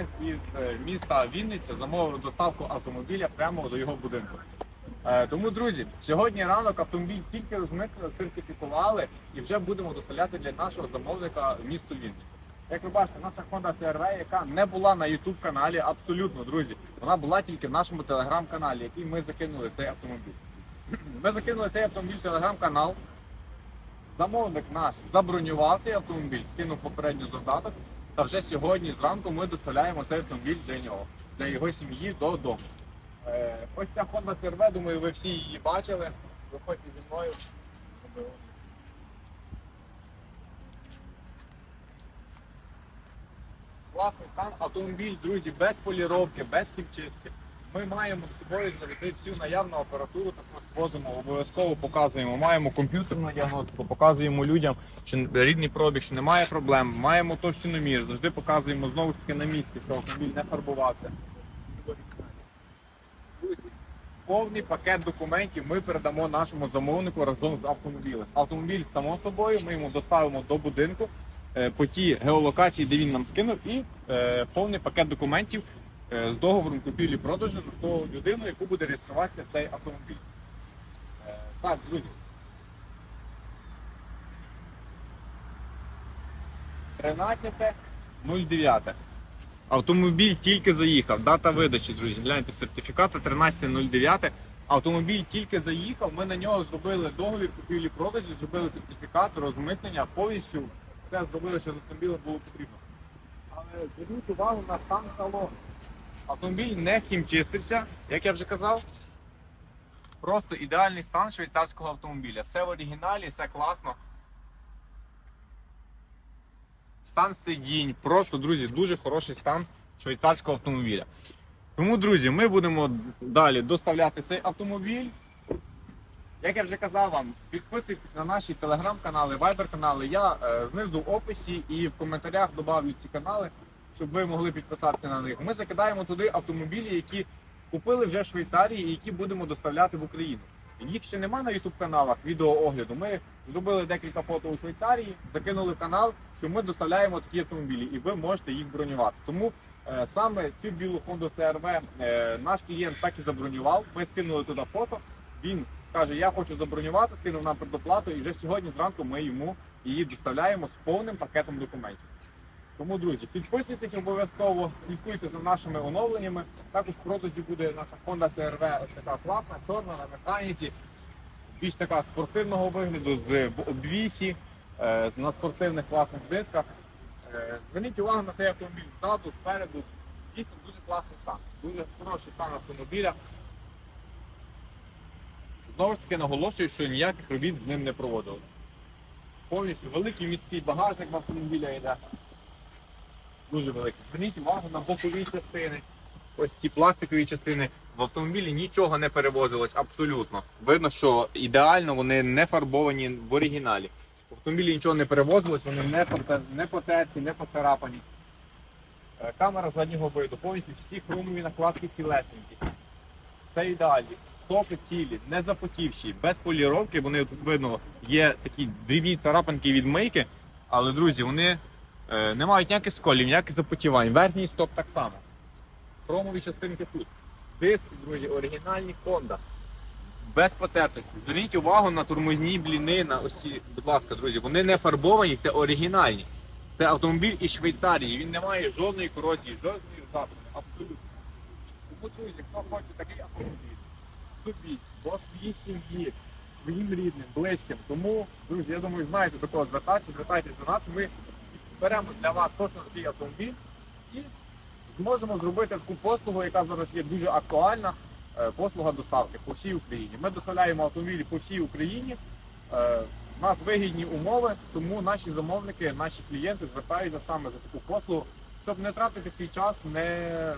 українець із е, міста Вінниця замовив доставку автомобіля прямо до його будинку. Е, Тому, друзі, сьогодні ранок автомобіль тільки розмитнили, сертифікували і вже будемо доставляти для нашого замовника місто Вінниця. Як ви бачите, наша Honda CR-V, яка не була на YouTube каналі, абсолютно, друзі, вона була тільки в нашому телеграм-каналі, який ми закинули цей автомобіль. Ми закинули цей автомобіль в телеграм-канал. Замовник наш забронював цей автомобіль, скинув попередньо завдаток. Та вже сьогодні зранку ми доставляємо цей автомобіль для нього, для його сім'ї додому. Е, ось ця Honda CR-V, думаю, ви всі її бачили. Заходьте зі мною. Класний стан, автомобіль, друзі, без поліровки, без хімчистки. Ми маємо з собою завжди всю наявну апаратуру, також возимо, обов'язково показуємо. Маємо комп'ютерну діагностику, показуємо людям, що рідний пробіг, що немає проблем. Маємо товщиномір, завжди показуємо знову ж таки на місці, що автомобіль не фарбувався. Повний пакет документів ми передамо нашому замовнику разом з автомобілем. Автомобіль, само собою, ми йому доставимо до будинку е, по тій геолокації, де він нам скинув, і е, повний пакет документів з договором купівлі-продажу на ту людину, яку буде реєструватися цей автомобіль. Е, так, друзі. Тринадцяте 09. Автомобіль тільки заїхав. Дата видачі, друзі. Гляньте, сертифікат 13.09. Автомобіль тільки заїхав. Ми на нього зробили договір купівлі-продажі, зробили сертифікат, розмитнення, повністю все зробили, що з автомобілем було потрібно. Але зверніть увагу на стан салону. Автомобіль не хімчистився, як я вже казав. Просто ідеальний стан швейцарського автомобіля. Все в оригіналі, все класно. Стан сидінь, просто, друзі, дуже хороший стан швейцарського автомобіля. Тому, друзі, ми будемо далі доставляти цей автомобіль. Як я вже казав вам, підписуйтесь на наші телеграм-канали, вайбер-канали. Я е, знизу в описі і в коментарях додавлю ці канали, щоб ви могли підписатися на них. Ми закидаємо туди автомобілі, які купили вже в Швейцарії і які будемо доставляти в Україну. Їх ще нема на youtube каналах відеоогляду. Ми зробили декілька фото у Швейцарії, закинули канал, що ми доставляємо такі автомобілі, і ви можете їх бронювати. Тому е, саме цю білу Honda CR-V е, наш клієнт так і забронював. Ми скинули туди фото. Він каже, я хочу забронювати, скинув нам предоплату, і вже сьогодні зранку ми йому її доставляємо з повним пакетом документів. Тому, друзі, підписуйтесь обов'язково, слідкуйте за нашими оновленнями. Також в продажі буде наша Honda CR-V ось така класна, чорна на механіці, більш така спортивного вигляду з обвісі, е, на спортивних класних дисках. Е, Зверніть увагу на цей автомобіль ззаду, спереду. Дійсно дуже класний стан. Дуже хороший стан автомобіля. Знову ж таки наголошую, що ніяких робіт з ним не проводили. Повністю великий міський багажник в автомобіля йде. Дуже великий. Зверніть увагу на бокові частини. Ось ці пластикові частини. В автомобілі нічого не перевозилось абсолютно. Видно, що ідеально вони не фарбовані в оригіналі. В автомобілі нічого не перевозилось, вони не, не потерті, не поцарапані. Е, Камера заднього виду, повністю всі хромові накладки цілесенькі. Це ідеально. Стопи цілі, не запотівші, без поліровки. Вони тут видно, є такі дрібні царапинки від мийки, але друзі, вони не мають ніяких сколів, ніяких запотівань. Верхній стоп так само. Хромові частинки тут. Диски, друзі, оригінальні Honda. Без потертості. Зверніть увагу на тормозні бліни, на ось будь ласка, друзі, вони не фарбовані, це оригінальні. Це автомобіль із Швейцарії. Він не має жодної корозії, жодної ржавчини. Абсолютно. Тому, друзі, хто хоче такий автомобіль, собі, до своїй сім'ї, своїм рідним, близьким. Тому, друзі, я думаю, знаєте до кого звертатися, звертайтеся до нас. Ми беремо для вас точно такий автомобіль і зможемо зробити таку послугу, яка зараз є дуже актуальна. е, Послуга доставки по всій Україні. Ми доставляємо автомобілі по всій Україні. Е, У нас вигідні умови, тому наші замовники, наші клієнти звертаються саме за таку послугу, щоб не тратити свій час, не,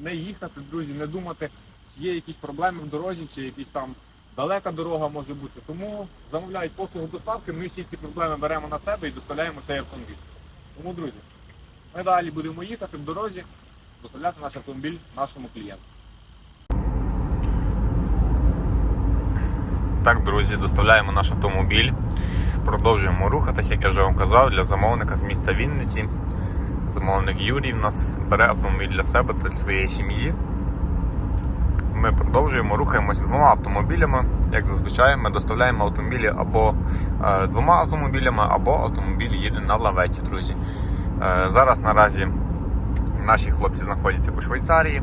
не їхати, друзі, не думати, чи є якісь проблеми в дорозі, чи якісь там далека дорога може бути. Тому замовляють послугу доставки, ми всі ці проблеми беремо на себе і доставляємо цей автомобіль. Тому, друзі, ми далі будемо їхати в дорозі, доставляти наш автомобіль нашому клієнту. Так, друзі, доставляємо наш автомобіль. Продовжуємо рухатися, як я вже вам казав, для замовника з міста Вінниці. Замовник Юрій в нас бере автомобіль для себе та для своєї сім'ї. Ми продовжуємо, рухаємося двома автомобілями. Як зазвичай, ми доставляємо автомобілі або е, двома автомобілями, або автомобіль їде на лаветі, друзі. Е, зараз наразі наші хлопці знаходяться у Швейцарії.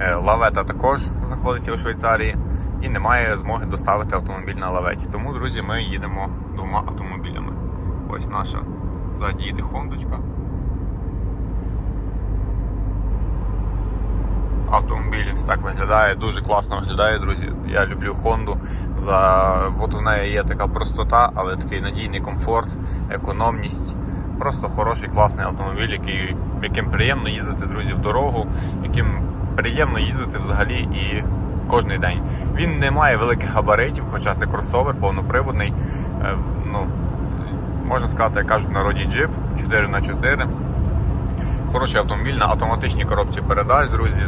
Е, Лавета також знаходиться у Швейцарії і немає змоги доставити автомобіль на лаветі. Тому, друзі, ми їдемо двома автомобілями. Ось наша ззаді їде Хондочка. Автомобіль так виглядає, дуже класно виглядає, друзі. Я люблю Хонду. За... От у неї є така простота, але такий надійний комфорт, економність. Просто хороший, класний автомобіль, який, яким приємно їздити, друзі, в дорогу, яким приємно їздити взагалі і кожен день. Він не має великих габаритів, хоча це кросовер, повноприводний. Е, Ну, можна сказати, як кажуть в народі джип 4х4. Хороший автомобіль на автоматичній коробці передач, друзі.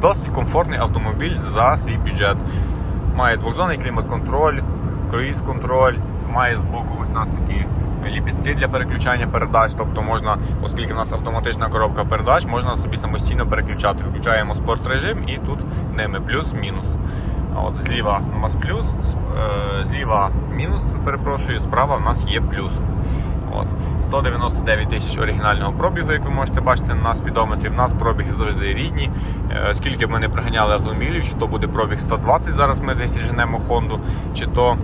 Досить комфортний автомобіль за свій бюджет. Має двохзонний клімат-контроль, круїз-контроль, має збоку ось у нас такі ліпістки для переключання передач. Тобто можна, оскільки в нас автоматична коробка передач, можна собі самостійно переключати. Включаємо спорт режим і тут ними плюс-мінус. От зліва у нас плюс, е, зліва мінус, перепрошую, справа у нас є плюс. От. 199 тисяч оригінального пробігу, як ви можете бачити на спідометрі. В нас пробіги завжди рідні. Е, Скільки б ми не приганяли автомобілів, чи то буде пробіг 120, зараз ми десь женемо Хонду, чи то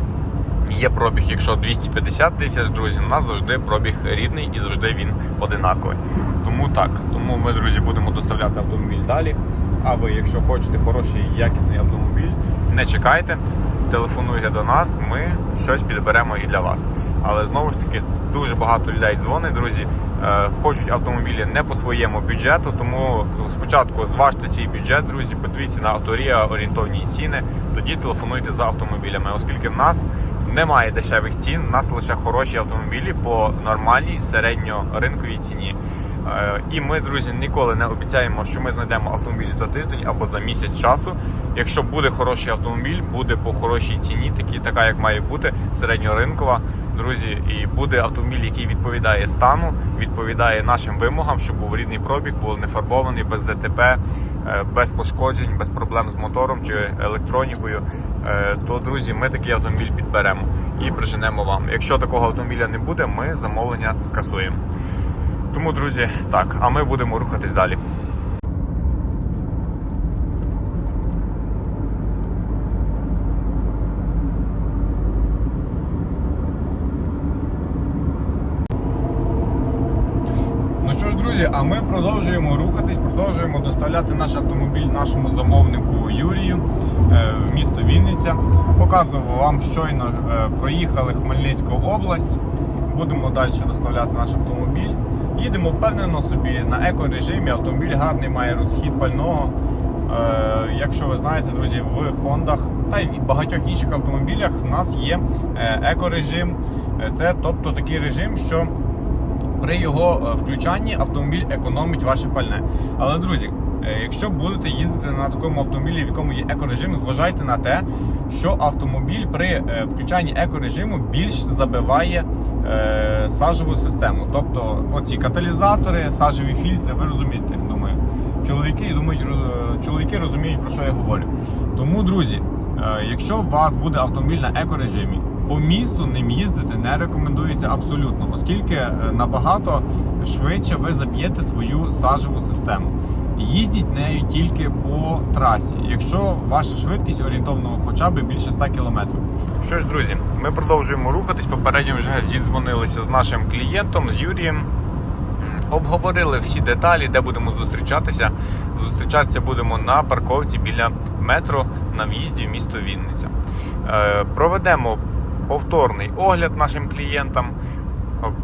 є пробіг, якщо 250 тисяч, друзі, у нас завжди пробіг рідний і завжди він одинаковий. Тому так, тому ми, друзі, будемо доставляти автомобіль далі. А ви, якщо хочете хороший якісний автомобіль, не чекайте, телефонуйте до нас, ми щось підберемо і для вас. Але знову ж таки, дуже багато людей дзвонить, друзі. е, Хочуть автомобілі не по своєму бюджету, тому спочатку зважте свій бюджет, друзі, подивіться на авторія орієнтовні ціни, тоді телефонуйте за автомобілями, оскільки в нас немає дешевих цін, в нас лише хороші автомобілі по нормальній середньоринковій ціні. Е, І ми, друзі, ніколи не обіцяємо, що ми знайдемо автомобіль за тиждень або за місяць часу. Якщо буде хороший автомобіль, буде по хорошій ціні, такі, така як має бути, середньоринкова, друзі, і буде автомобіль, який відповідає стану, відповідає нашим вимогам, щоб був рідний пробіг, був не фарбований, без ДТП, е, без пошкоджень, без проблем з мотором чи електронікою. Е, То, друзі, ми такий автомобіль підберемо і приженемо вам. Якщо такого автомобіля не буде, ми замовлення скасуємо. Тому, друзі, так, а ми будемо рухатись далі. Ну що ж, друзі, а ми продовжуємо рухатись, продовжуємо доставляти наш автомобіль нашому замовнику Юрію е, в місто Вінниця. Показував вам щойно е, проїхали Хмельницьку область. Будемо далі доставляти наш автомобіль. Їдемо впевнено собі на екорежимі. Автомобіль гарний має розхід пального. Е, якщо ви знаєте, друзі, в Хондах та й в багатьох інших автомобілях в нас є е, екорежим. Е, Це тобто такий режим, що при його включанні автомобіль економить ваше пальне. Але, друзі, якщо будете їздити на такому автомобілі, в якому є екорежим, зважайте на те, що автомобіль при е, включанні екорежиму більш забиває е, сажову систему. Тобто оці каталізатори, сажові фільтри, ви розумієте, думаю. Чоловіки думають, чоловіки розуміють, про що я говорю. Тому, друзі, е, якщо у вас буде автомобіль на екорежимі, по місту ним їздити не рекомендується абсолютно, оскільки е, набагато швидше ви заб'єте свою сажеву систему. Їздіть нею тільки по трасі, якщо ваша швидкість орієнтовно хоча б більше 100 км. Що ж, друзі, ми продовжуємо рухатись. Попередньо вже зідзвонилися з нашим клієнтом, з Юрієм. Обговорили всі деталі, де будемо зустрічатися. Зустрічатися будемо на парковці біля метро на в'їзді в місто Вінниця. Е, Проведемо повторний огляд нашим клієнтам.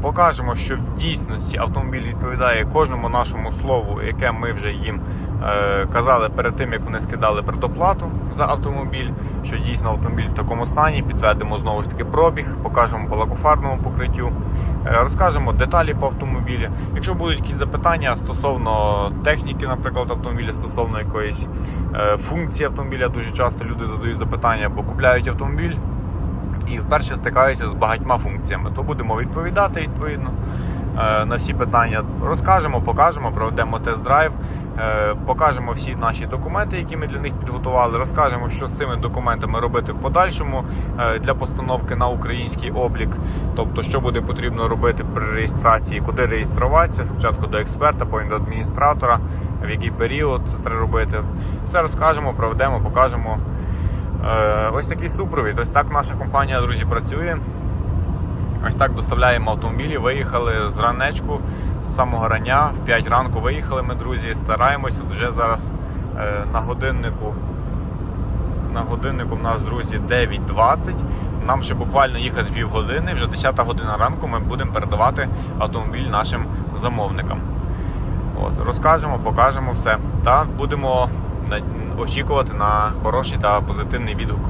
Покажемо, що в дійсності автомобіль відповідає кожному нашому слову, яке ми вже їм е, казали перед тим, як вони скидали предоплату за автомобіль, що дійсно автомобіль в такому стані. Підтвердимо знову ж таки пробіг, покажемо по лакофарному покриттю, е, розкажемо деталі по автомобілі. Якщо будуть якісь запитання стосовно техніки, наприклад, автомобіля, стосовно якоїсь е, функції автомобіля, дуже часто люди задають запитання, бо купляють автомобіль і вперше стикаються з багатьма функціями, то будемо відповідати відповідно. Е, На всі питання розкажемо, покажемо, проведемо тест-драйв, е, покажемо всі наші документи, які ми для них підготували. Розкажемо, що з цими документами робити в подальшому е, для постановки на український облік. Тобто, що буде потрібно робити при реєстрації, куди реєструватися, спочатку до експерта, потім до адміністратора, в який період це треба робити. Все розкажемо, проведемо, покажемо. Е, Ось такий супровід. Ось так наша компанія, друзі, працює. Ось так доставляємо автомобілі. Виїхали з ранечку, з самого рання, в 5 ранку виїхали ми, друзі. Стараємось От вже зараз е, на годиннику. На годиннику в нас, друзі, 9.20. Нам ще буквально їхати півгодини. Вже 10 година ранку ми будемо передавати автомобіль нашим замовникам. От, розкажемо, покажемо все. Та будемо очікувати на хороший та позитивний відгук.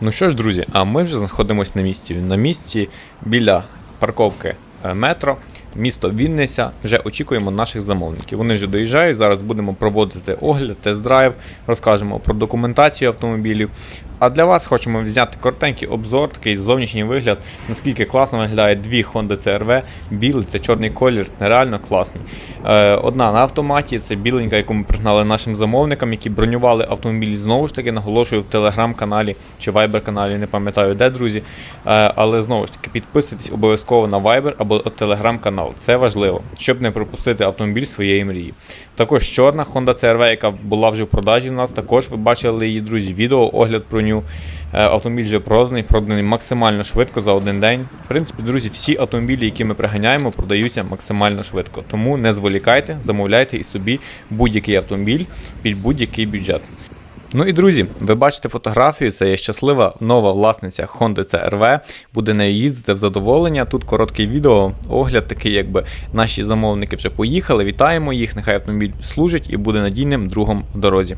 Ну що ж, друзі, а ми вже знаходимося на місці. На місці біля парковки е, метро, місто Вінниця. Вже очікуємо наших замовників. Вони вже доїжджають. Зараз будемо проводити огляд, тест-драйв, розкажемо про документацію автомобілів. А для вас хочемо взяти коротенький обзор, такий зовнішній вигляд, наскільки класно виглядає дві Honda CRV, білий та чорний колір, нереально класний. Е, одна на автоматі, це біленька, яку ми пригнали нашим замовникам, які бронювали автомобіль знову ж таки, наголошую в телеграм-каналі чи Viber-каналі, не пам'ятаю де, друзі. Е, але знову ж таки підписуйтесь обов'язково на Viber або телеграм-канал. Це важливо, щоб не пропустити автомобіль своєї мрії. Також чорна Honda CRV, яка була вже в продажі в нас, також ви бачили її, друзі, відео, огляд про ню. Е, Автомобіль вже проданий, проданий максимально швидко за один день. В принципі, друзі, всі автомобілі, які ми приганяємо, продаються максимально швидко. Тому не зволікайте, замовляйте і собі будь-який автомобіль під будь-який бюджет. Ну і друзі, ви бачите фотографію, це є щаслива нова власниця Honda CRV, буде нею їздити в задоволення. Тут коротке відео, огляд такий, якби наші замовники вже поїхали. Вітаємо їх, нехай автомобіль служить і буде надійним другом в дорозі.